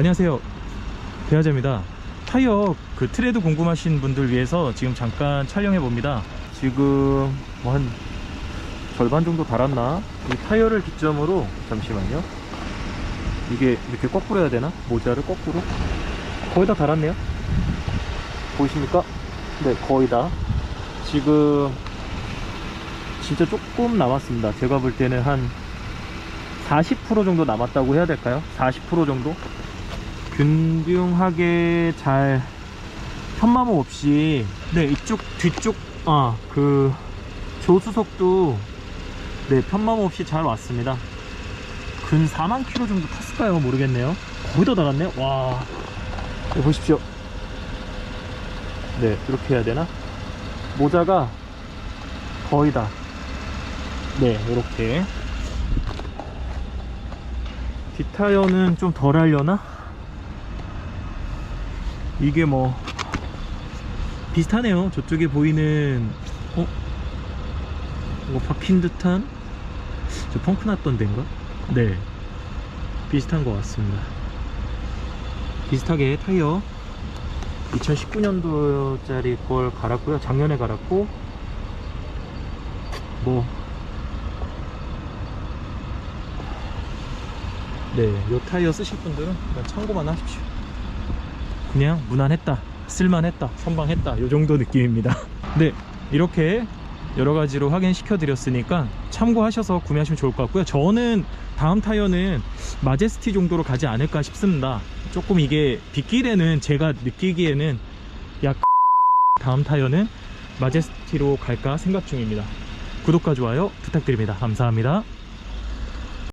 안녕하세요. 배아재입니다. 타이어 그 트레드 궁금하신 분들 위해서 지금 잠깐 촬영해 봅니다. 지금 뭐 한 절반 정도 달았나? 이 타이어를 기점으로 잠시만요. 이게 이렇게 거꾸로 해야 되나? 모자를 거꾸로? 거의 다 달았네요. 보이십니까? 네 거의 다. 지금 진짜 조금 남았습니다. 제가 볼 때는 한 40% 정도 남았다고 해야 될까요? 40% 정도? 균등하게 잘 편마모 없이 네 이쪽 뒤쪽. 아 그 조수석도 네 편마모 없이 잘 왔습니다. 근 4만 킬로 정도 탔을까요? 모르겠네요. 거의 다 달았네요. 와. 네, 보십시오. 네 이렇게 해야 되나? 모자가 거의 다. 네 이렇게. 뒷타이어는 좀 덜 하려나? 이게 뭐 비슷하네요 저쪽에 보이는 어? 이거 박힌 듯한 저 펑크 났던 데인가? 네 비슷한 것 같습니다 비슷하게 타이어 2019년도짜리 걸 갈았고요 작년에 갈았고 뭐 네, 요 타이어 쓰실 분들은 그냥 참고만 하십시오. 그냥 무난했다, 쓸만했다, 선방했다, 요 정도 느낌입니다. 네, 이렇게 여러 가지로 확인시켜 드렸으니까 참고하셔서 구매하시면 좋을 것 같고요. 저는 다음 타이어는 마제스티 정도로 가지 않을까 싶습니다. 조금 이게 빗길에는 제가 느끼기에는 약 다음 타이어는 마제스티로 갈까 생각 중입니다. 구독과 좋아요 부탁드립니다. 감사합니다.